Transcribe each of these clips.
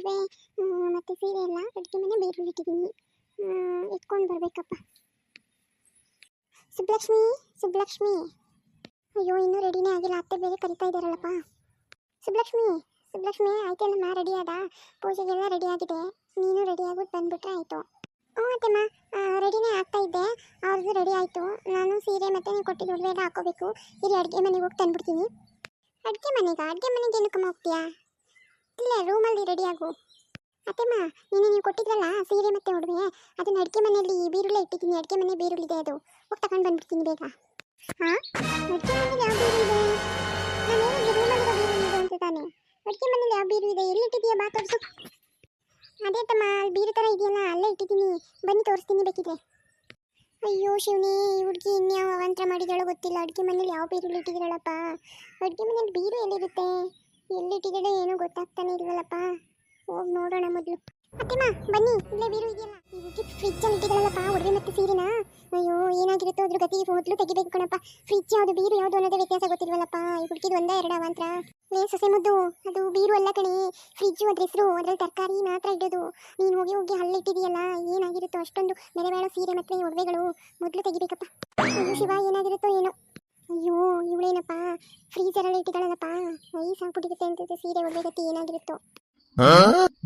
ಒಡವೆ ಮತ್ತು ಸೀರೆ ಎಲ್ಲ ಅಡುಗೆ ಮನೆ ಬೇರೆ ಇಟ್ಟಿದ್ದೀನಿ. ಇಟ್ಕೊಂಡು ಬರಬೇಕಪ್ಪ. ಸುಬ್ಲಕ್ಷ್ಮಿ ಸುಬ್ಲಕ್ಷ್ಮಿ. ಅಯ್ಯೋ, ಇನ್ನೂ ರೆಡಿನೇ ಆಗಿಲ್ಲ. ಅತ್ತೆ ಬೇರೆ ಕರಿತಾ ಇದ್ದಾರಲ್ಲಪ್ಪ. ಸುಬ್ಲಕ್ಷ್ಮಿ ಸುಬ್ಲಕ್ಷ್ಮಿ ಅಲ್ಲಮ್ಮ ರೆಡಿ ಆದ? ಪೂಜೆಗೆಲ್ಲ ರೆಡಿ ಆಗಿದೆ. ನೀನು ರೆಡಿ ಆಗ್ಬಿಟ್ಟು ಬಂದ್ಬಿಟ್ರೆ ಆಯಿತು. ಹ್ಞೂ, ಅತ್ತೆಮ್ಮ. ರೆಡಿನೇ ಆಗ್ತಾ ಇದ್ದೆ. ಅವ್ರದ್ದು ರೆಡಿ ಆಯಿತು. ನಾನು ಸೀರೆ ಮತ್ತೆ ನೀವು ಕೊಟ್ಟಿದ್ದು ಒಡವೆ ಎಲ್ಲ ಹಾಕೋಬೇಕು. ಇಲ್ಲಿ ಅಡುಗೆ ಮನೆಗೆ ಹೋಗಿ ತಂದ್ಬಿಡ್ತೀನಿ. ಅಡುಗೆ ಮನೆಗೆ? ಅಡುಗೆ ಮನೆಗೆ ಏನಕ್ಕಮ್ಮ ಹೋಗ್ತೀಯಾ? ಇಲ್ಲ ರೂಮಲ್ಲಿ ರೆಡಿ ಆಗು. ಅತ್ತೆಮ್ಮ ನೀನು ನೀವು ಕೊಟ್ಟಿದ್ರಲ್ಲ ಸೀರೆ ಮತ್ತೆ ಒಡವೆ ಅದನ್ನ ಅಡಿಕೆ ಮನೆಯಲ್ಲಿ ಬೀರುಳ್ಳೆ ಇಟ್ಟಿದ್ದೀನಿ ಅಡಿಕೆ ಮನೆ ಬೀರುಳಿದೆ ಅದು. ಹೋಗಿ ತಗೊಂಡು ಬಂದ್ಬಿಡ್ತೀನಿ ಬೇಗ. ಹಾಂ? ಅಡುಗೆ ಮನೇಲಿ ಯಾವ ಬೀರು ಇದೆ? ಇದೆ ಯಾವ ಬೀರು ಇದೆ? ಎಲ್ಲಿ ಇಟ್ಟಿದ್ಯಾ ಬಾ ತೋರಿಸು. ಅದೇ ತಮ್ಮ ಬೀರು ಥರ ಇದೆಯಲ್ಲ, ಅಲ್ಲೇ ಇಟ್ಟಿದ್ದೀನಿ. ಬನ್ನಿ ತೋರಿಸ್ತೀನಿ ಬೇಕಿದ್ರೆ. ಅಯ್ಯೋ ಶಿವನೇ, ಈ ಹುಡುಗಿ ಇನ್ಯಾವ ಅವಂತ್ರ ಮಾಡಿದಾಳೋ ಗೊತ್ತಿಲ್ಲ. ಅಡುಗೆ ಮನೇಲಿ ಯಾವ ಬೀರು ಇಟ್ಟಿದ್ದೀರಲ್ಲಪ್ಪ ಅಡುಗೆ ಮನೇಲಿ ಬೀರು ಎಲ್ಲಿರುತ್ತೆ? ಎಲ್ಲಿಟ್ಟಿದ್ದಾಳೆ ಏನೂ ಗೊತ್ತಾಗ್ತಾನೆ ಇಲ್ವಲ್ಲಪ್ಪ? ಹೋಗಿ ನೋಡೋಣ ಮೊದಲು. ಅತ್ತೆಮ್ಮ, ಬನ್ನಿ, ಇಲ್ಲೇ ಬೀರು ಇದೆಯಲ್ಲ? ಈ ಹುಡುಗಿ ಫ್ರಿಜ್ಜಲ್ಲಿ ಇಟ್ಟಿದ್ದಾಳಲ್ಲಪ್ಪ ಒಡವೆ ಮತ್ತೆ ಸೀರೆನ? ಅಯ್ಯೋ, ಏನಾಗಿರುತ್ತೋ ಅದ್ರ ಗತಿ ಮೊದಲು ತೆಗಿಬೇಕು ಕಣಪ್ಪ. ಫ್ರಿಜ್ ಯಾವುದು, ಬೀರು ಯಾವುದು ಅನ್ನೋದೇ ವ್ಯತ್ಯಾಸ ಗೊತ್ತಿಲ್ವಲ್ಲಪ್ಪ. ಈ ಹುಡುಗಿದು ಒಂದೇ ಎರಡು ಅವಾಂತರ ಲೇ ಸೊಸೆ ಮುದ್ದು ಅದು ಬೀರು ಅಲ್ಲ ಕಣೆ. ಫ್ರಿಜ್ಜು ಅದ್ರ ಹೆಸರು, ಅದ್ರಲ್ಲಿ ತರಕಾರಿ ಮಾತ್ರ ಇಡೋದು. ನೀನು ಹೋಗಿ ಹೋಗಿ ಹಲ್ಲಿಟ್ಟಿದೆಯಲ್ಲ ಏನಾಗಿರುತ್ತೋ ಅಷ್ಟೊಂದು ಬೆಲೆ ಬಾಳೋ ಸೀರೆ ಮತ್ತೆ ಒಡವೆಗಳು ಮೊದಲು ತೆಗಿಬೇಕಪ್ಪ. ಅಯ್ಯೋ ಶಿವ, ಏನಾಗಿರುತ್ತೋ ಏನೋ. ಅಯ್ಯೋ ಇವಳೇನಪ್ಪ? ಫ್ರೀಜರಲ್ಲಿ ಇಟ್ಟಿದ್ದಾಳಲ್ಲಪ್ಪ? ವಯಸ್ಸಾಗ್ಬಿಟ್ಟಿರುತ್ತೆ ಅಂತಿದ್ದೆ ಸೀರೆ ಒಡ್ಬೇಕತ್ತಿ ಏನಾಗಿರುತ್ತೋ.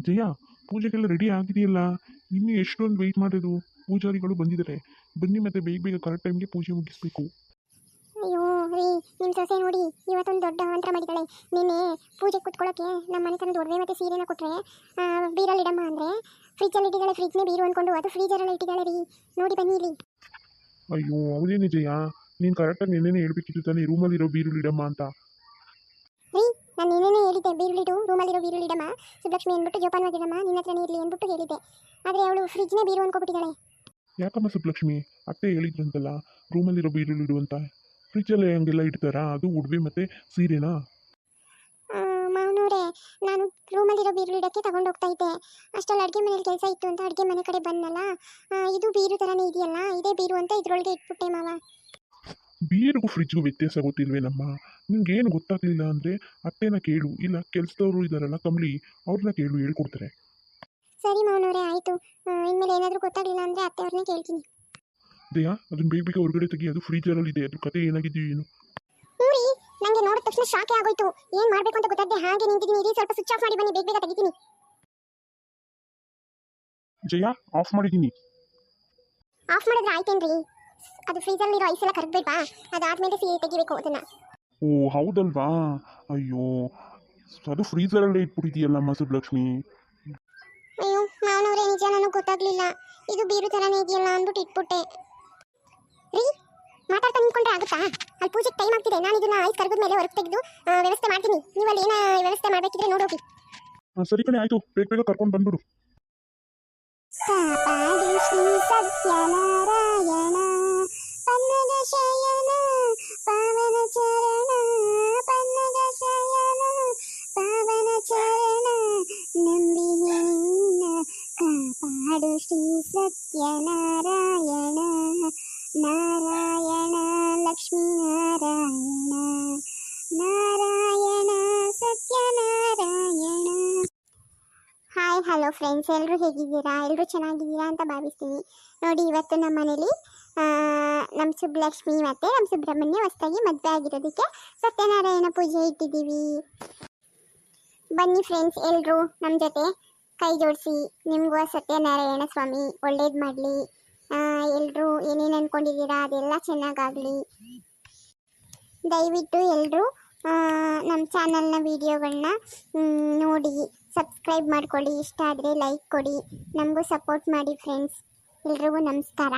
ಜಯ ಪೂಜೆಗೆಲ್ಲ ರೆಡಿ ಆಗಿದೆಯಲ್ಲ? ಇನ್ನು ಎಷ್ಟೊಂದು ವೆಯ್ಟ್ ಮಾಡೋದು ಪೂಜಾರಿಗಳು ಬಂದಿದ್ದಾರೆ. ಬನ್ನಿ ಮತ್ತೆ ಬೇಗ ಬೇಗ ಕರೆಕ್ಟ್ ಟೈಮ್ಗೆ ಪೂಜೆ ಮುಗಿಸ್ಬೇಕು. ಅಯ್ಯೋ ರೀ ನಿಮ್ಮ ಸೊಸೆ ನೋಡಿ ಇವತ್ತೊಂದು ದೊಡ್ಡ ಆಂತ್ರ ಮಾಡಿದ್ದಾಳೆ. ನಿನ್ನೆ ಪೂಜೆ ಕೂತ್ಕೊಳ್ಳೋಕೆ ನಮ್ಮ ಮನೆತನದ ಒಡವೆ ಮತ್ತೆ ಸೀರೆನ ಕೊಟ್ಟರೆ ಬೀರಲ್ಲಿ ಇಡಮ್ಮ ಅಂದರೆ ಫ್ರಿಜ್ಜಲ್ಲಿ ಇಟ್ಟಿದ್ದಾಳೆ ಫ್ರಿಜ್ನೇ ಬೀರು ಅಂದ್ಕೊಂಡು ಅದು ಫ್ರೀಜರಲ್ಲಿ ಇಟ್ಟಿದ್ದಾಳೆ ರೀ. ನೋಡಿ ಬನ್ನಿ ಇಲ್ಲಿ. ಅಯ್ಯೋ ಅವನೇನೆ ಜಯ? ನೀನು ಕರೆಕ್ಟಾಗಿ ನೆನ್ನೆನೇ ಹೇಳ್ಬೇಕಿತ್ತು ತಾನೇ ರೂಮಲ್ಲಿರೋ ಇರೋ ಇಡಮ್ಮ ಅಂತ. ರೀ ನಾನು ನಿನ್ನೆ ಹೇಳಿದ್ದೆ ಬೀರುಳಿಡು ರೂಮಲ್ಲಿರೋ ಬೀರುಳಿಡಮ್ಮ ಸುಬ್ಲಕ್ಷ್ಮಿ ಅಂದ್ಬಿಟ್ಟು ಜೋಪಾನವಾಗಿಡಮ್ಮ ನಿನ್ನ ಹತ್ರನೇ ಇರಲಿ ಅಂದ್ಬಿಟ್ಟು ಹೇಳಿದ್ದೆ. ಆದರೆ ಅವಳು ಫ್ರಿಜ್ನೇ ಬೀರು ಅಂದ್ಕೊಬಿಟ್ಟಿದ್ದಾಳೆ ಯಾಕಮ್ಮ ಸುಬ್ಲಕ್ಷ್ಮಿ? ಅತ್ತೆ ಹೇಳಿದ್ರಂತಲ್ಲ ರೂಮಲ್ಲಿರೋ ಬೀರುಳು ಇಡು ಅಂತ. ಫ್ರಿಜ್ಜಲ್ಲಿ ಹಂಗೆಲ್ಲ ಇಡ್ತಾರಾ? ಅದು ಉಡ್ವೆ ಮತ್ತೆ ಸೀರೆನಾ? ಮಾವನವ್ರೆ ನಾನು ರೂಮಲ್ಲಿರೋ ಬೀರು ಇಡೋಕ್ಕೆ ತಗೊಂಡು ಹೋಗ್ತಾ ಇದ್ದೆ. ಅಷ್ಟರಲ್ಲಿ ಅಡುಗೆ ಮನೇಲಿ ಕೆಲಸ ಇತ್ತು ಅಂತ ಅಡುಗೆ ಮನೆ ಕಡೆ ಬಂದಲ್ಲ ಆ, ಇದು ಬೀರು ಥರನೇ ಇದೆಯಲ್ಲ ಇದೇ ಬೀರು ಅಂತ ಇದ್ರೊಳಗೆ ಇಟ್ಬಿಟ್ಟೆ ಮಾವ. ಬೀರಿಗೂ ಫ್ರಿಜ್ಗೂ ವ್ಯತ್ಯಾಸ ಗೊತ್ತಿಲ್ವೇನಮ್ಮ ನಿಮ್ಗೇನು ಗೊತ್ತಾಗ್ಲಿಲ್ಲ ಅಂದರೆ ಅತ್ತೆನ ಕೇಳು ಇಲ್ಲ ಕೆಲಸದವರು ಇದ್ದಾರಲ್ಲ ಕಮಲಿ ಅವ್ರನ್ನ ಕೇಳು ಹೇಳ್ಕೊಡ್ತಾರೆ. ಸರಿ ಮಾವನವರೇ ಆಯಿತು. ಇನ್ಮೇಲೆ ಏನಾದರೂ ಗೊತ್ತಾಗಲಿಲ್ಲ ಅಂದರೆ ಅತ್ತೆಯವ್ರನ್ನೇ ಕೇಳ್ತೀನಿ. ದಯಾ ಅದನ್ನ ಬೇಗ ಬೇಗ ಹೊರಗಡೆ ತೆಗಿ ಅದು ಫ್ರೀಜರಲ್ಲಿ ಇದೆ ಅದ್ರ ಕತೆ ಏನಾಗಿದೆಯೋ ಏನು. ಹ್ಞೂ ನನಗೆ ನೋಡಿದ ತಕ್ಷಣ ಶಾಕೆ ಆಗೋಯ್ತು. ಏನು ಮಾಡಬೇಕು ಅಂತ ಗೊತ್ತಾಗದೆ ಹಾಗೆ ನಿಂತಿದ್ದೀನಿ ಇರಿ ಸ್ವಲ್ಪ ಸ್ವಿಚ್ ಆಫ್ ಮಾಡಿ ಬನ್ನಿ ಬೇಗ ಬೇಗ ತೆಗಿತೀನಿ. ಜಯ ಆಫ್ ಮಾಡಿದ್ದೀನಿ. ಆಫ್ ಮಾಡಿದ್ರೆ ಆಯ್ತೇನ್ರಿ? ಅದು ಫ್ರೀಜಲ್ಲಿರೋ ಐಸ್ ಎಲ್ಲ ಕರಗಬೇಡ್ವಾ ಅದಾದ್ಮೇಲೆ ಸಿಹಿ ತೆಗಿಬೇಕು ಅದನ್ನ. ಓ ಹೌದಲ್ವಾ? ಅಯ್ಯೋ ಅದು ಫ್ರೀಜರಲ್ಲೇ ಇಟ್ಬಿಟ್ಟಿದೆಯಲ್ಲಮ್ಮ ಸುಬ್ಲಕ್ಷ್ಮಿ ಅಯ್ಯೋ ಮಾವನವ್ರೆ ನಿಜ ನನಗೆ ಗೊತ್ತಾಗ್ಲಿಲ್ಲ. ಇದು ಬೀರು ಥರನೇ ಇದೆಯಲ್ಲ ಅಂದ್ಬಿಟ್ಟು ಇಟ್ಬಿಟ್ಟೆ. ರೀ ಮಾತಾಡ್ತಾ ನಿಂತ್ಕೊಂಡ್ರೆ ಆಗುತ್ತಾ? ಅಲ್ಲಿ ಪೂಜೆಗೆ ಟೈಮ್ ಆಗ್ತಿದೆ. ನಾನು ಇದನ್ನ ಐಸ್ ಕರ್ಗದ ಮೇಲೆ ಹೊರಗೆ ತೆಗೆದು ವ್ಯವಸ್ಥೆ ಮಾಡ್ತೀನಿ. ನೀವು ಅಲ್ಲಿ ಏನೋ ವ್ಯವಸ್ಥೆ ಮಾಡಬೇಕಿದ್ರೆ ನೋಡೋಗಿ ಹೋಗಿ. ಸರಿ ಕಣೆ ಆಯ್ತು. ಬೇಗ ಬೇಗ ಕರ್ಕೊಂಡು ಬಂದ್ಬಿಡು. Satyanarayana. Satyanarayana, Narayana Lakshmi Narayana Narayana Satyanarayana. Hi hello friends ಎಲ್ಲರೂ ಹೇಗಿದ್ದೀರಾ? ಎಲ್ಲರೂ ಚೆನ್ನಾಗಿದ್ದೀರಾ ಅಂತ ಭಾವಿಸ್ತೀನಿ. ನೋಡಿ, ಇವತ್ತು ನಮ್ಮ ಮನೇಲಿ ನಮ್ಮ ಸುಬ್ಬಲಕ್ಷ್ಮಿ ಮತ್ತು ನಮ್ಮ ಸುಬ್ರಹ್ಮಣ್ಯ ಹೊಸದಾಗಿ ಮದುವೆ ಆಗಿರೋದಕ್ಕೆ ಸತ್ಯನಾರಾಯಣ ಪೂಜೆ ಇಟ್ಟಿದ್ದೀವಿ. ಬನ್ನಿ ಫ್ರೆಂಡ್ಸ್ ಎಲ್ಲರೂ ನಮ್ಮ ಜೊತೆ. ಕೈ ಜೋಡಿಸಿ, ನಿಮಗೂ ಸತ್ಯನಾರಾಯಣ ಸ್ವಾಮಿ ಒಳ್ಳೇದು ಮಾಡಲಿ. ಎಲ್ಲರೂ ಏನೇನು ಅಂದ್ಕೊಂಡಿದ್ದೀರಾ ಅದೆಲ್ಲ ಚೆನ್ನಾಗಾಗಲಿ. ದಯವಿಟ್ಟು ಎಲ್ಲರೂ ನಮ್ಮ ಚಾನಲ್ನ ವೀಡಿಯೋಗಳನ್ನ ನೋಡಿ, ಸಬ್ಸ್ಕ್ರೈಬ್ ಮಾಡ್ಕೊಳ್ಳಿ. ಇಷ್ಟ ಆದರೆ ಲೈಕ್ ಕೊಡಿ. ನಮಗೂ ಸಪೋರ್ಟ್ ಮಾಡಿ ಫ್ರೆಂಡ್ಸ್. ಎಲ್ರಿಗೂ ನಮಸ್ಕಾರ.